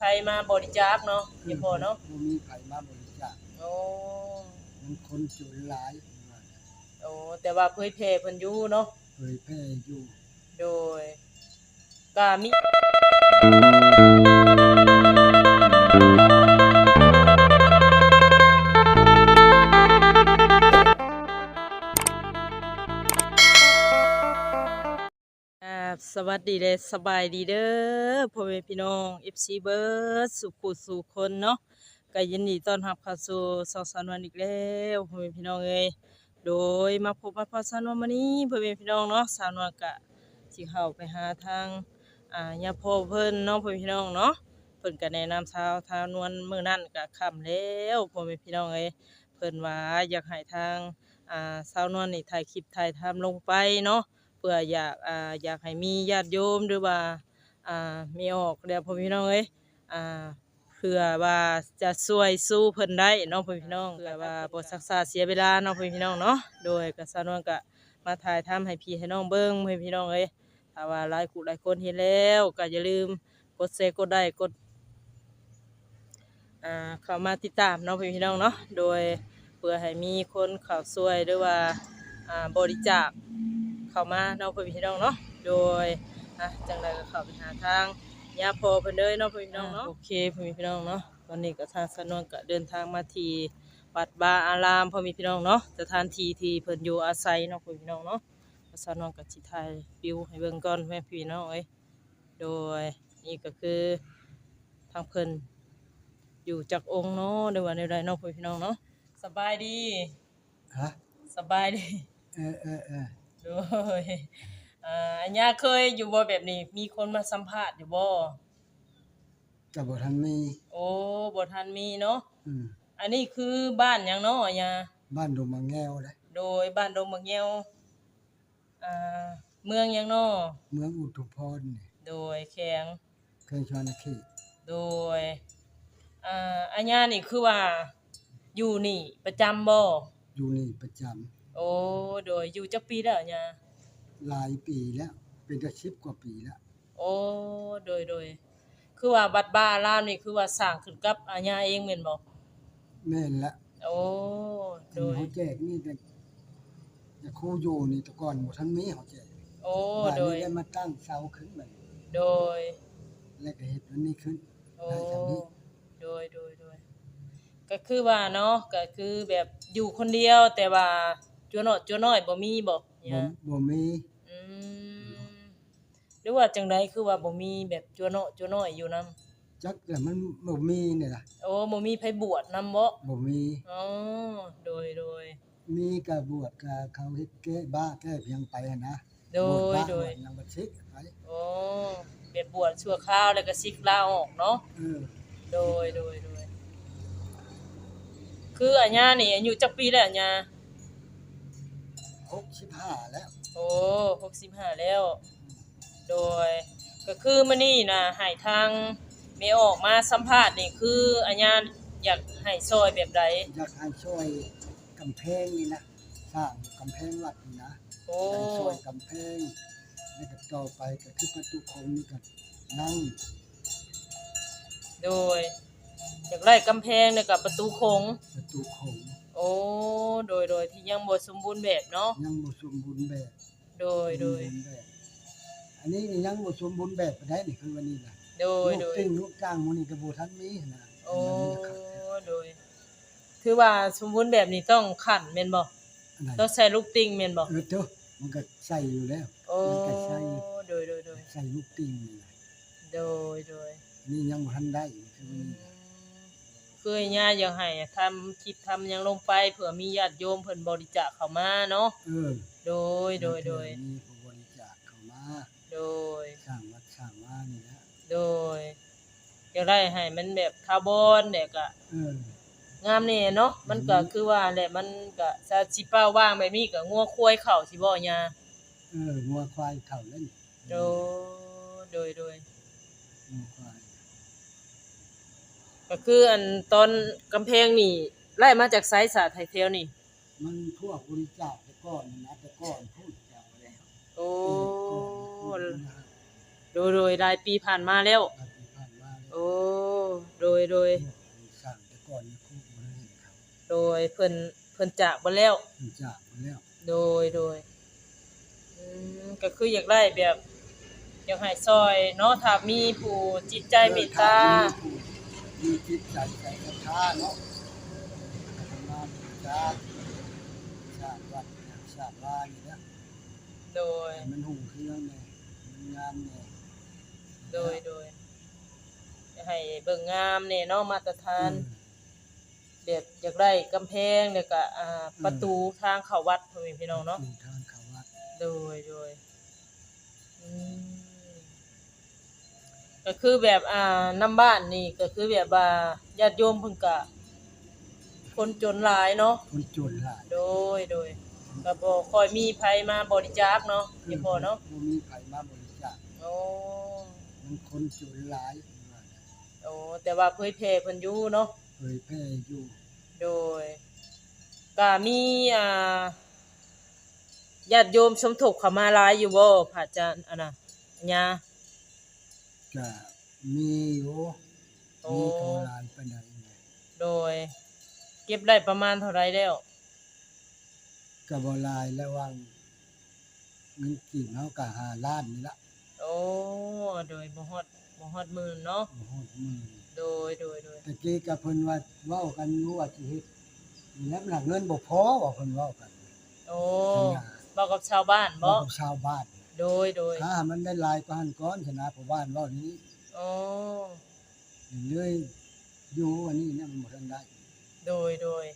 ใครมาบริจาคเนาะพี่พ่อเนาะบ่มีไผมาบริจาคโอ้มันคนจนหลายโอ้แต่ว่าเผยแพร่เพิ่นอยู่เนาะเผยแพร่อยู่ โดยก็มี สวัสดีเด้อสบายดีเด้อพ่อแม่พี่น้อง FC เบิร์ดสุขุสู่คนเนาะก็ยินดีต้อนรับเข้าสู่สองสามวันอีกแล้วพ่อแม่พี่น้องเอ้ยโดยมาพบมาพอสานวนมื้อนี้พ่อแม่พี่น้องเนาะสาวนวลกะสิเข้าไปหาทางอ่าญาพ่อเพิ่นเนาะพ่อแม่พี่น้องเนาะเพิ่นก็แนะนำสาวทาวนวลมื้อนั้นก็ค่ำแล้วพ่อแม่พี่น้องเอ้ยเพิ่นว่าอยากให้ทางอ่าสาวนวลนี่ถ่ายคลิปถ่ายทำลงไปเนาะ เพื่ออยากอ่าอยากให้มีญาติโยมหรือว่าอ่ามีออกเดี๋ยวพ่อพี่น้องเอ้ยอ่าเพื่อว่าจะช่วยสู้เพิ่นได้เน้องพ่อพี่น้องเพื่อว่าบ่ซักษาเสียเวลาเน้องพ่อพี่น้องเนาะโดยกสานวนก็มาถ่ายทำให้พี่ให้น้องเบิ่งพ่อพี่น้องเอ้ยถ้าว่าหลายคู่หลายคนเห็นแล้วก็อย่าลืมกดแชร์กดไลค์กดอ่าเข้ามาติดตามเน้องพ่อพี่น้องเนาะโดยเพื่อให้มีคนเข้าช่วยหรือว่าอ่าบริจาค เข้ามาเนาะเพื่อนพี่น้องเนาะโดยอะจังใดก็เข้าไปหาทางยาพอเพิ่นเด้อเนาะเพื่อนพี่น้องเนาะโอเคเพื่อนพี่น้องเนาะตอนนี้ก็ทางสนวนก็เดินทางมาที่วัดบาอารามพ่อแมีพี่น้องเนาะสถานที่ที่เพิ่นอยู่อาศัยเนาะเพื่อนพี่น้องเนาะสนวนก็สิถ่ายวิวให้เบิ่งก่อนแม่พี่น้องเอ้ยโดยนี่ก็คือทางเพิ่นอยู่จากองค์เนาะในวันใดๆเนาะเพื่อนพี่น้องเนาะสบายดีฮะสบายดีเออเออเออ โดยอ่าอันยาเคยอยู่บ่แบบนี้ มีคนมาสัมภาษณ์อยู่บ่ก็บ่ทันมีโอ้บ่ทันมีเนาะอืมอันนี้คือบ้านหยังเนาะอันยาบ้านดงมังแงวเลยโดยบ้านดงมะเงียวอ่าเมืองหยังเนาะเมืองอุทุมพรนี่โดยแข็งเคยชวนเขตโดยอ่าอันยานี่คือว่า อยู่นี่ประจำบ่อยู่นี่ประจำ โอ้โดยอยู่จักปีแล้วอันยาหลายปีแล้ว เป็นจะ10กว่าปีแล้วโอ้โดยโดยคือว่าบัดบ้าอารามนี่คือว่าสร้างขึ้นกับอันยาเองแม่นบ่แม่นละโอ้โดยเขาแจกนี่แต่แต่ครูอยู่นี่แต่ก่อนบ่ทันมีเขาแจกโอ้บ้านโดนี้ยได้มาตั้งเสาขึ้นมาโดย แล้วก็เฮ็ดอันนี้ขึ้น โอ้ได้จากนี้ โดยโดยโดยก็คือว่าเนาะ ก็คือแบบอยู่คนเดียวแต่ว่า จัวน้อยจัวน้อยบ่มีบ่บ่เนี่ยบ่มีอืมหรือว่าจังไดคือว่าบ่มีแบบจัวน้อยจัวน้อยอยู่นํจักแต่มันบ่มีนี่ล่ะโอ้บ่มีไผบวชนํบ่บ่มีอ๋อโดยโดยมีกะบวชกะเขาเฮ็ดแก้บ้าแก้เพียงไปอะนะโดบวชยบ้าโดยบวชยังบ่ชิกไปโอ้แบบบวชชั่วคราวแล้วก็สิกลาออกเนาะเออโดยโดยโดยคืออัญญานี่อายุจักปีแล้วอัญญา 65แล้วโอ้หกสิบห้าแล้ว โดย ก็คือมื้อนี้นะให้ทางเมออกมาสัมภาษณ์นี่คืออัญญาอยากให้ซอยแบบใดอยากให้ช่วยกำแพงนี่นะสร้างกำแพงวัดนี่นะโอ้ให้ช่วยกำแพงแล้วก็ต่อไปก็คือประตูโคงนี่ก็นั่งโดยอยากไล่กำแพงแล้วกับประตูโค้งประตูโคง โอ้โดยโดยที่ยังบ่สมบูรณ์แบบเนาะยังบ่สมบูรณ์แบบโดยโดยสมบูรณ์แบบอันนี้นี่ยังบ่สมบูรณ์แบบปานใดนี่คือวันนี้นะโดยลูโดกยติ้งลูกจ้างหมื้นี้ก็บ่ทันมีนะโอ้มันมีแต่ขัดแท้โดยคือว่าสมบูรณ์แบบนี้ต้องขันแม่นบ่อันไหนต้องใส่ลูกติ่งแม่นบ่เออเด้อมันก็ใส่อยู่แล้วโอ้มันก็ใส่โดยโดยโดยใส่ลูกติ่งนี่แหละโดยโดยนี่ยังบ่ทันได้คืออืวันมนี้ นะคือไอ้ย่าอยากให้ทำคลิปทำหยังลงไปเผื่อมีญาติโยมเพิ่นบริจาคเข้ามาเนาะเออโดยโดยโดยมีผู้บริจาคเข้ามาโดย สร้างวัดสร้างว่านี่นะโดยอยากได้ให้มันแบบคาร์บอนเด็กอะเอองามนี่เนาะมันก็คือว่าแหละมันก็ซาสิป้าว่างแบบนี้ก็งัวควายเข้าสิบ่ย่าเอองัวควายเข้าเล่นโดยโดยโดย งัวควาย ก็คืออันตอนกำแพงนี่ไล่มาจากไซส์สาไทยเทลนี่ มันพวกบริจาคแต่ก่อนนี่นะแต่ก่อนพูดเจ้าแล้วโอ้เออก่อนพูดนะโดยโดยรายปีผ่านมาแล้วหลายปีผ่านมาแล้วโอ้โดยโดยโดยคืออัญญานี่เห็นอยู่จักปีแล้วอัญญาอยู่นี่ก็บ่ทันมีโอ้หโยโดยสร้างแต่ก่อนนี่คู่บ่ได้เห็นเขาโดยเพิ่นเพิ่นจากบ่แล้วเพิ่นจากมาแล้วโดยโดยอืมก็คืออยากได้แบบ อยากให้ซอยเนาะถ้ามีผู้จิตใจเมตตามี จิตใจใจศรัทธาเนาะทำงานจ้าสร้างวัดสร้างบ้านนี่นะโดย ให้มันหุ่งเครื่องเนี่ยมันงามเนี่ยโดย โดย ให้เบิ่งงามแน่เนาะมาตรฐานแบบอยากได้กำแพงแล้วก็อ่าประตูทางเข้าวัดพ่อแม่พี่น้องเนาะทางเขาวัดโดย โดยอืม ก็คือแบบอ่าน้ำบ้านนี่ก็คือแบบว่าญาติโยมเพิ่นก็คนจนหลายเนาะ คนจนหลายโดยโดยก็บ่ค่อยมีไผมาบริจาคเนาะเฉพาะเนาะบ่มีไผมาบริจาคโอ้มันคนจนหลายว่าน่ะโอ้แต่ว่าเผยแพร่เพิ่นอยู่เนาะเผยแพร่อยู่ โดยก็มีอ่าญาติโยมสมทบเข้ามาหลายอยู่บ่พระอาจารย์อันน่ะญา ก็มีอยู่โอ้มีเท่าหลายปานใดเนี่ยโดย เก็บได้ประมาณเท่าไรแล้วก็บ่หลายแล้วว่าเงินกี่เฮาก็5ล้านนี่ละโอ้โดยบ่ฮอดบ่ฮอดหมื่นเนาะบ่ฮอดหมื่นโดยโดยโดยตะกี้ก็เพิ่นว่าเว้ากันอยู่ว่าสิเฮ็ดแล้วหลังเงินบ่พอว่าเพิ่นเว้ากันโอ้สัญญาบอกกับชาวบ้านเว้าบ่กับชาวบ้าน โดยโดยถ้ามันได้หลายกว่าหันก้อนชนะผู้บ้านเว้านี้โอ้เลยอยู่อันนี้เนี่ยมันบ่ทันได้ โดยโดย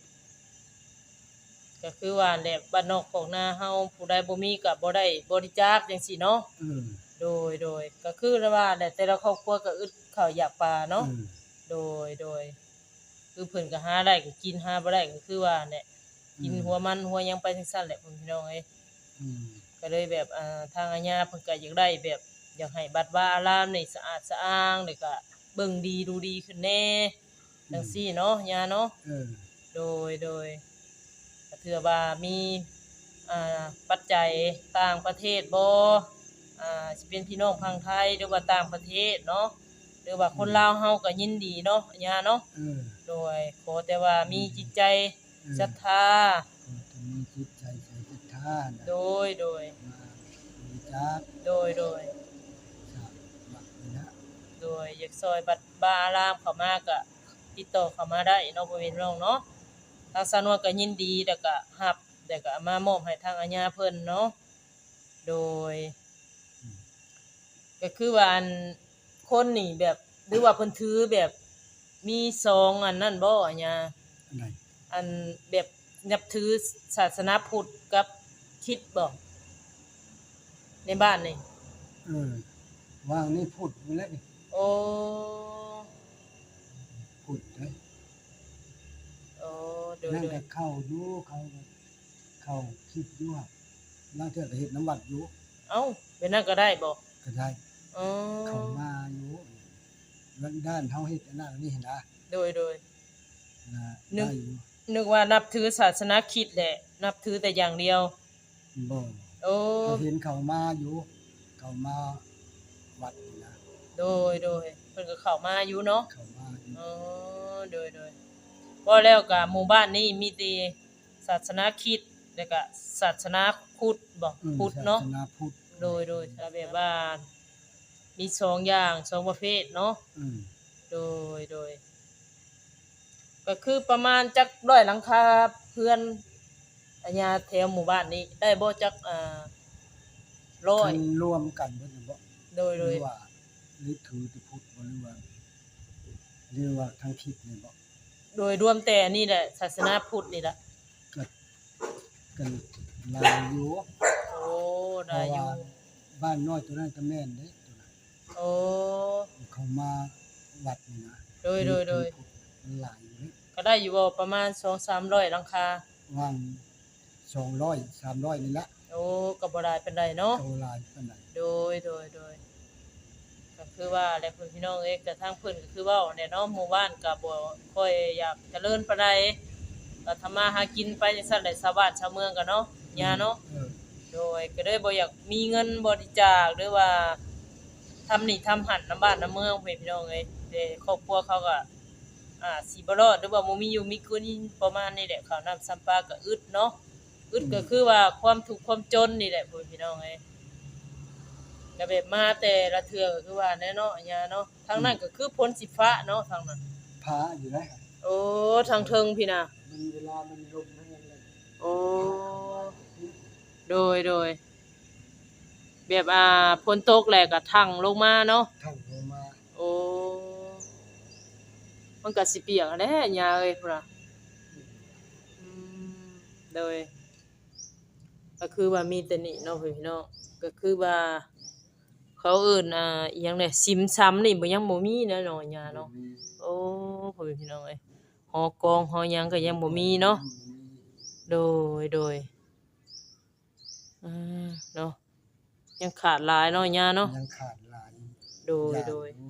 ก็คือว่าแหละบ้านนอกของนาเฮาผู้ใดบ่มีก็บ่ได้บริจาคจังซี่เนาะเออโดยโดยก็คือว่าแหละแต่ละครอบครัวก็อึดข้าวอยากปลาเนาะเออโดยโดย คือเพิ่นก็หาได้ก็กินหาบ่ได้ก็คือว่าแหละกินหัวมันหัวหยังไปจังซั่นแหละพี่น้องเอ้ยอืม ก็เลยแบบอ่าทางอาญาเพิ่นก็อยากได้แบบอยากให้บัดว่าอารามนี่สะอาดสะอ้างแล้วก็เบิ่งดีดูดีขึ้นแน่จังซี่เนาะญาเนาะเออโดยโดยก็ถือว่ามีอ่าปัจจัยต่างประเทศบ่อ่าสิเป็นพี่น้องพังไทยหรือว่าต่างประเทศเนาะหรือว่าคนลาวเฮาก็ยินดีเนาะญาเนาะเออโดยขอแต่ว่ามีจิตใจเออศรัทธา โดยโดยมาบริจาคโดยโดยสร้างวัดนี่นะโดยอยากซอยบัตรบาอารามเข้ามาก็ติดต่อเข้ามาได้เนาะบ่เป็นเรื่องเนาะทางสานวนก็ยินดีแล้วก็รับแล้วก็เอามามอบให้ทางอาญาเพิ่นเนาะโดย ก็คือว่าอันคนนี่แบบหรือว่าเพิ่นถือแบบมีซองอันนั่นบ่อาญา อันไหนอันแบบนับถือศาสนาพุทธกับ คริดบ่ในบ้านนี่เออวางนี่พูดไปแล้วนี่โอ้พูดเด้อโอ้โดยนั่นโดก็ยเข้าอยู่เข้าเข้าคิดอยู่ว่าลางเทื่อก็เฮ็ดน้ำวัดอยู่เอ้าเป็นนั่นก็ได้บ่ก็ได้อ๋อเข้ามาอยู่วันด้านเฮาเฮ็ดอันนั้นอันนี้เห็นนะโดยโดย นะนึก ได้อยู่นึกว่านับถือศาสนาคริดแหละ นับถือแต่อย่างเดียว บ่โอ้เขาเห็นเข้ามาอยู่เข้ามาวัดนี่นะโดยโดยเพิ่นก็เข้ามาอยู่เนาะเข้ามาอยู่อ๋อโดยโดยบ่แล้วก็หมู่บ้านนี้มีแต่ศาสนาคริดแล้วก็ศาสนาพุทธบ่อืมพุทธเนาะ ศสนาพุทธโดยโดยถ้าแบบว่ามีสองอย่างสองประเภทเนาะอืมโดยโดย ก็คือประมาณจักร้อยหลังคาเพื่อน อัญญาแถวหมู่บ้านนี้ ได้บ่จักอ่าร้อยคันรวมกันเบิดนี่บ่โดยหโดรืยอว่าหรือถือที่พุทธบ่หรือว่าหรือว่าทางคิดนี่บ่โดยรวมแต่อันนี่แหละศาสนาพุทธนี่แหละก็กันลายอยู่โอ้ได้อยู่บ้านน้อยตัวนั้นก็แม่นเด้ตัวนั้นโอ้เขามาวัดนี่นะโดยโดยโดยมันหลายอยู่เด้ก็ได้อยู่บ่ประมาณ2-300หลังคาวาง 200 300นี่ละโอ้ก็บ่ได้เป็นไรเนาะ โตหลายปานใดโดยโดยโดยก็คือว่าแหละเพิ่นพี่น้องเอ้ยกระทั่งเพิ่นก็คือเว้าแน่เนาะหมู่บ้านก็บ่ค่อยอยากเจริญปานใดก็ทำมาหากินไปจังซั่นแหละชาวบ้านชาวเมืองก็เนาะย่าเนาะเออโดยก็เลยบ่อยากมีเงินบริจาคหรือว่าทำนี่ทำหันน้ำบ้านน้ำเมืองเพิ่นพี่น้องเอ้ยแต่ครอบครัวเขาก็อ่าสิบ่รอดหรือว่าบ่มีอยู่มีกินประมาณนี้แหละข้าวน้ำซ้ำปลาก็อึดเนาะ อึดก็คือว่าความทุกข์ความจนนี่แหละพ่อพี่น้องเอ้ยก็แบบมาแต่ละเทื่อก็คือว่าแน่เนาะอัญญาเนาะทางนั้นก็คือพ้นสิฟ้าเนาะทางนั้นพาอยู่ได้โอ้ทางเทิงพี่น่ะมันเวลามันลมทั้งนั้นเลยโอ้โดยโดยแบบอ่าฝนตกแหละก็ทังลงมาเนาะทั้งลงมา โอ้มันก็สิเปียกแหล้ยาเอ้ยพุ่นน่ะอืมโดย ก็คือว่ามีแต่นี่เนาะพี่น้องก็คือว่า เขาเอิ้นอ่าอีหยังเนี่ยซิมซ้ำนี่บ่ยังบ่มีนะเนาะยาเนาะมีโอ้พ่อแม่พี่น้องเอ้ยหอกองหอหยังก็ยังบ่มีเนาะโดยโดยอ่าเนาะยังขาดหลายเนาะยาเนาะยังขาดหลายโดยอย่างโดยอยู่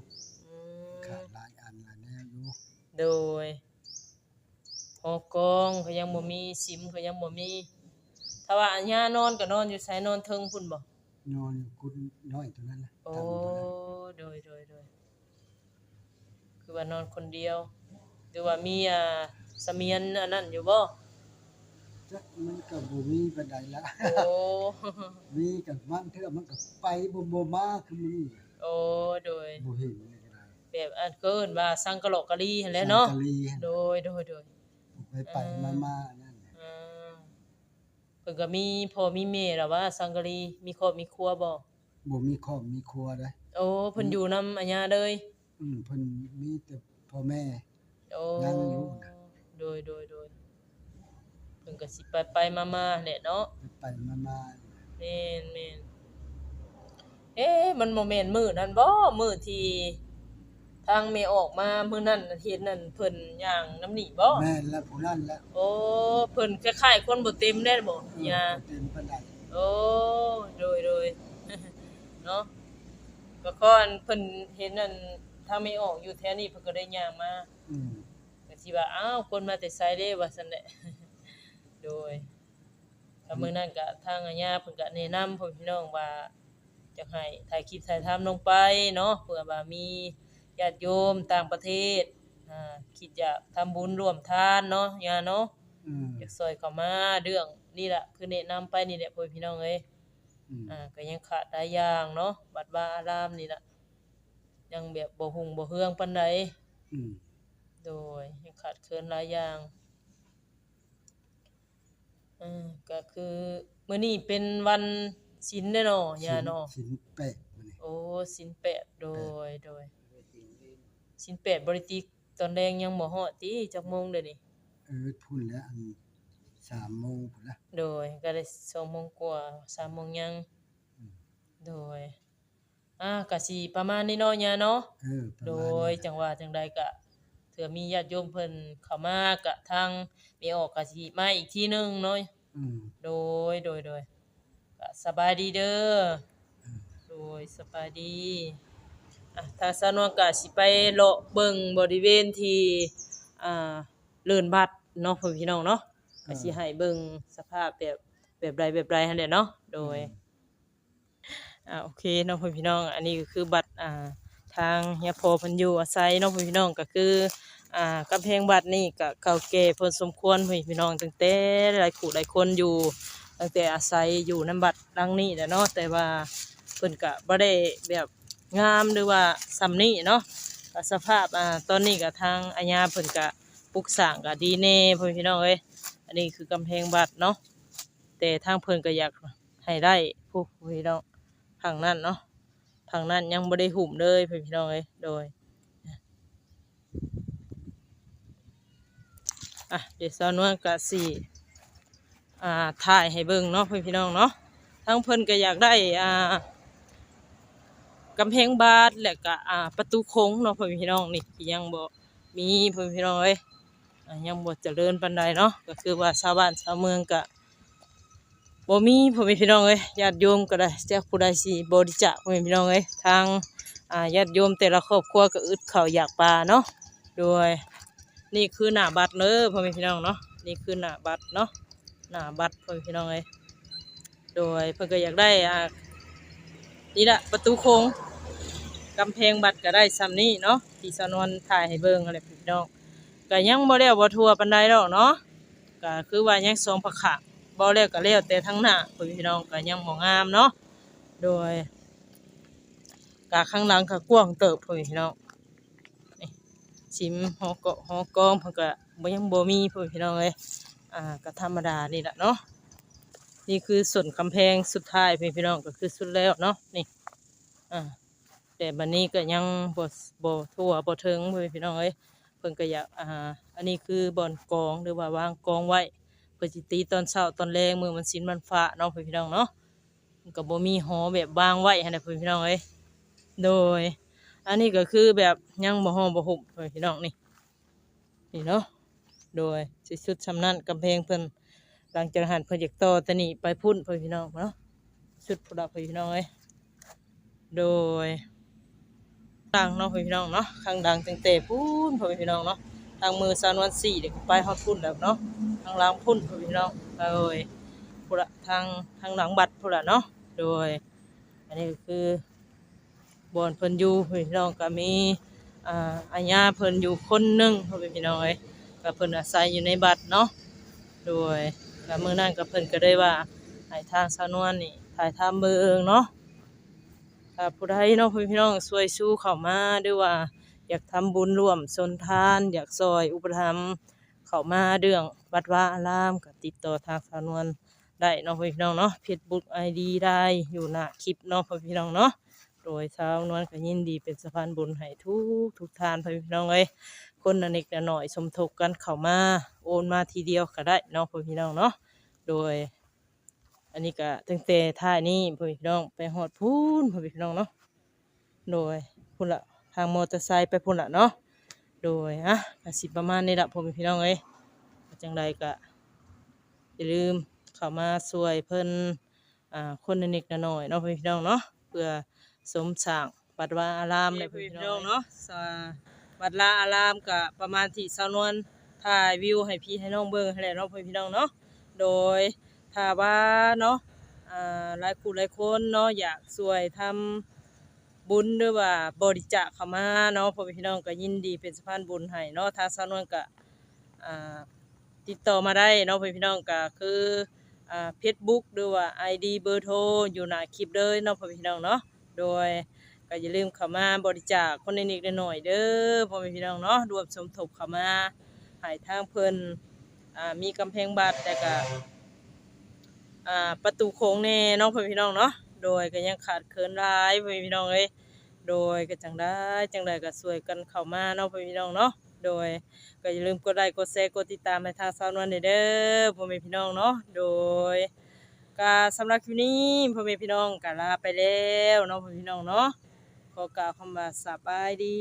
อืมขาดหลายอันหลายแนวอยู่โดยหอกองเขายังบ่มีซิมเขายังบ่มี ถ้าว่าอันยานอนก็นอนอยู่ไสนอนเทิงพุ่นบ่นอนอยู่กุดน้อยตัวนั้นแหละโอ้ทำตัวนั้นโดยโดยโดยคือว่านอนคนเดียวหรือว่ามีอ่าเสมียนอันนั้นอยู่บ่จักมันก็บ่มีปานใดละ โอ้ มีกับมันเทื่อมันก็ไปบ่บ่มาคือมีโอ้โดยบ่เห็นเลยก็ได้แบบอันเกินว่าสังกะโลกะลีหั่นแหละเนาะ สังกะลีโดยโดยโดย ไปไปมามานั่นแหละอ่า เพิ่นก็มีพ่อมีแม่แล้วว่าสังกะลีมีครอบมีครัวบ่บ่มีครอบมีครัวได้โอ้เพิ่นอยู่นำอัญญาเลยอืมเพิ่นมีแต่พ่อแม่ โอ้ยังอยู่นะ โดยโดยโดยเพิ่นก็สิไปไปมามาแหละเนาะไปไปมามาแม่นแม่นเอ๊ะมันบ่แม่นมื้อนั้นบ่มื้อที่ ทางแม่ออกมามื้อนั้นน่ะเห็นนั่นเพิ่นย่างน้ำนี่บ่แม่นและผู้นั้นแหละโอ้เพิ่นคล้ายๆคนบ่เต็มแน่บ่ย่าเต็มปานใดโอ้โดยโดยเนาะก็ค่อนเพิ่นเห็นนั่นถ้าไม่ออกอยู่แถวนี้เพิ่นก็ได้ย่างมาอืมก็สิว่าอ้าวคนมาแต่ไสเด้ว่าซั่นแหละโดยก็มื้อนั้นก็ทางอาญาเพิ่นก็แนะนำพ่อพี่น้องว่าจะให้ถ่ายคลิปถ่ายทำลงไปเนาะเพื่อว่ามี ญาติโยมต่างประเทศอ่าคิดอยากทำบุญร่วมทานเนาะญาเนาะอืมอยากซอยเข้ามาเรื่องนี่ล่ะคือแนะนำไปนี่แหละพ่อพี่น้องเอ้ยอืมอ่าก็ยังขาดหลายอย่างเนาะวัดวาอารามนี่ล่ะยังแบบบ่หุงบ่เฮืองปานใด อืมโดยยังขาดเคินหลายอย่างอืมก็คือมื้อนี้เป็นวันศีลเด้อเนาะย่าเนาะ สินแปะมื้อนี้โอ้ศีลแปดโดยโดย ศีลแปดบริติกตอนแดงยังบ่ฮอดติจักโมงเด้อนี่เออพุ่นแล้วอัน3โมงพุ่นละโดยก็ได้2โมงกว่า3โมงยังอืมโดยอ่าก็สิประมาณนี้เนาะย่าเนาะเออประโดมาณยนี้จังว่าจังใดก็เถื่อมีญาติโยมเพิ่นเข้ามากะทางมีออกก็สิมาอีกทีหนึงเนาะอืมโดยโดยโดยก็สบายดีเด้ออืมโดยสบายดี อะถ้าสะนวนก็สิไปเลาะเบิ่งบริเวณที่อ่าเลื่อนบัดเนาะพ่อพี่น้องเนาะก็สิให้เบิ่งสภาพแบบแบบใดแบบใดหั่นแหละเนาะโดยอ่าโอเคเน้องพี่น้อง อันนี้ก็คือบัตรอ่าทางเฮียพอเพันอยู่อาศัยเน้องพี่น้องก็คืออ่ากำแพงบัตรนี่ก็เก่าแก่พอสมควรพี่น้องตั้งแต่หลายคู่หลายคนอยู่ตั้งแต่อาศัยอยู่นํบัตรหลังนี้แหละเนาะแต่ว่าเพิ่นก็บ่ได้แบบ งามหรือว่าซ้ำนี้เนาะสภาพอ่าตอนนี้ก็ทางอาญาเพิ่นก็ปลูกสร้างก็ดีแน่พ่อพี่น้องเอ้ยอันนี้คือกำแพงบัตรเนาะแต่ทางเพิ่นก็อยากให้ได้ผู้พี่น้องทางนั้นเนาะทางนั้นยังบ่ได้หุ่มเลยพี่พี่น้องเอ้ยโดยอะเดี๋ยวสาวนวลกะสี่อ่าถ่ายให้เบิ่งเนาะพี่พี่น้องเนาะทั้งเพิ่นก็อยากได้อ่า กำแพงบาดและก็อ่าประตูโค้งเนาะพี่พี่น้องนี่ที่ยังบ่มีพี่พี่น้องเอ้ยอ่ายังบ่เจริญปานใดเนาะก็คือว่าชาวบ้านชาวเมืองก็บ่มีพ่อแม่พี่น้องเอ้ยญาติโยมก็ได้จากผู้ใดสิบริจาคพ่อแม่พี่น้องเอ้ยทางอ่าญาติโยมแต่ละครอบครัวก็อึดข้าวอยากปลาเนาะโดยนี่คือหน้าบัตรเด้อพ่อแม่พี่น้องเนาะนี่คือหน้าบัตรเนาะหน้าบัตรพ่อแม่พี่น้องเอ้ยโดยเพิ่นก็อยากได้อ่า นี่แหละประตูโค้งกำแพงบัตรก็ได้ซ้ำนี้เนาะที่สนวนถ่ายให้เบิ่งอะไรพี่น้องก็ยังบ่แล้วบ่ทัวปานใดดอกเนาะก็คือว่ายังสองผักขะบ่แล้วก็แล้วแต่ทั้งหน้าพ่อแม่พี่น้องก็ยังบ่งามเนาะโดยกะข้างหลังก็กว้างเติบพ่อแม่พี่น้องนี่ชิมหอเกาะหอกองเพิ่นก็บ่ยังบ่มีพ่อแม่พี่น้องเอ้ยอ่าก็ธรรมดานี่แหละเนาะ นี่คือส่วนกำแพงสุดท้ายพ่อแม่พี่น้องก็คือสุดแล้วเนาะนี่อ่าแต่บัดนี้ก็ยังบ่บ่ทั่วบ่ถึงเว้ยพี่น้องเอ้ยเพิ่นก็อยากอ่าอันนี้คือบ่อนกองหรือว่าวางกองไว้เพื่อสิตีตอนเช้าตอนแลงมือมันสินมันฟ้าเนาะพี่น้องเนาะมันก็บ่มีหอแบบวางไว้หั่นน่พี่น้องเอ้ยโดย อันนี้ก็คือแบบยังบ่ฮ้อบ่หุบพี่น้องนี่นี่เนาะโดยสิสุดชำนาญกำแพงเพิ่น หลังจากหันเพิ่นอยากต่อตะนี่ไปพุ่นพี่น้องเนาะสุดพุ่นละพี่น้องเอ้ยโดยดังเนาะพี่น้องเนาะข้างดังตั้งแต่พูนพ่อพี่น้องเนาะทางมือสานวันสี่เด็กไปฮอดพุ่นแล้วเนาะทางหลังพุ่นพ่อพี่น้องโดยพุ่ะทางทางหลังบัดพุ่ะเนาะโดย อันนี้คือบอนเพิ่นอยู่พ่อพี่น้องก็มีอ่าอาญาเพิ่นอยู่คนหนึ่งพ่อพี่น้องเอ้ยก็เพิ่นอาศัยอยู่ในบัดเนาะโดย ก็มื้อนั้นก็เพิ่นก็ได้ว่าให้ทางสาวนวลนี่ถ่ายทำเบิ่งเนาะถ้าผู้ใดเนาะพี่น้องช่วยสู้เข้ามาด้วยว่า อยากทำบุญร่วมชนทาน อยากซอยอุปถัมภ์เข้ามาเรื่องวัดว่าอารามก็ติดต่อทางสาวนวลได้เนาะพี่น้องเนาะเพจบุ๊กไอดีได้อยู่หน้าคลิปเนาะพี่น้องเนาะ โดยสาวนวลก็ยินดีเป็นสะพานบุญให้ทุกทุกทานพี่น้องเอ้ยคนละนิดละหน่อยสมทบกันเข้ามาโอนมาทีเดียวก็ได้เนาะพี่น้องเนาะโดย อันนี้ก็ตั้งแต่ท่านี้พ่อพี่น้องไปหอดพูนพ่อพี่น้องเนาะโดยพุ่นละทางมอเตอร์ไซค์ไปพุ่นละเนาะโดยอะกสิประมาณนี้ละพ่อพี่น้องเอ้ยจังใดก็อย่าลืมเข้ามาช่วยเพิ่นอ่าคนนิดๆหน่อยเนาะพ่พี่น้องเนาะเพื่อ สมสร้างวัดวาอารามเลยพ่อพี่น้องเนาะวัดลาอารามก็ประมาณที่สาวนวลถ่ายวิวให้พี่ให้น้องเบิ่งให้แหละเนาะพ่อพี่น้องเนาะโดยถ้าว่าเนาะอ่าหลายคู่หลายคนเนาะอยากช่วยทำบุญหรือว่าบริจาคเข้ามาเนาะพ่อแม่พี่น้องก็ยินดีเป็นสะพานบุญให้เนาะทางสาวนวลก็อ่าติดต่อมาได้เนาะพ่อแม่พี่น้องก็คืออ่าเฟซบุ๊กหรือว่า ID เบอร์โทรอยู่หน้าคลิปเลยเนาะพ่อแม่พี่น้องเนาะ โดยก็อย่าลืมเข้ามาบริจาคคนนิดๆหน่อยเด้อพ่อแม่พี่น้องเนาะรวมสมทบเข้ามาให้ทางเพิ่นอ่ามีกำแพงบัตรแต่ก็ประตูโค้งแน่น้องพ่อพี่น้องเนาะโดยก็ยังขาดเคินหลายพ่อพี่น้องเอ้ยโดยก็จังได้จังไดก็สวยกันเข้ามาเนาะพ่อพี่น้องเนาะโดยก็อย่าลืมกดไลค์กดแชร์กดติดตามให้ทางสาวนวลเด้อพ่อแม่พี่น้องเนาะโดย ก็สำหรับคลิปนี้พ่อแม่พี่น้องก็ลาไปแล้วเนาะพ่อพี่น้องเนาะขอกล่าวคำว่าสบายดี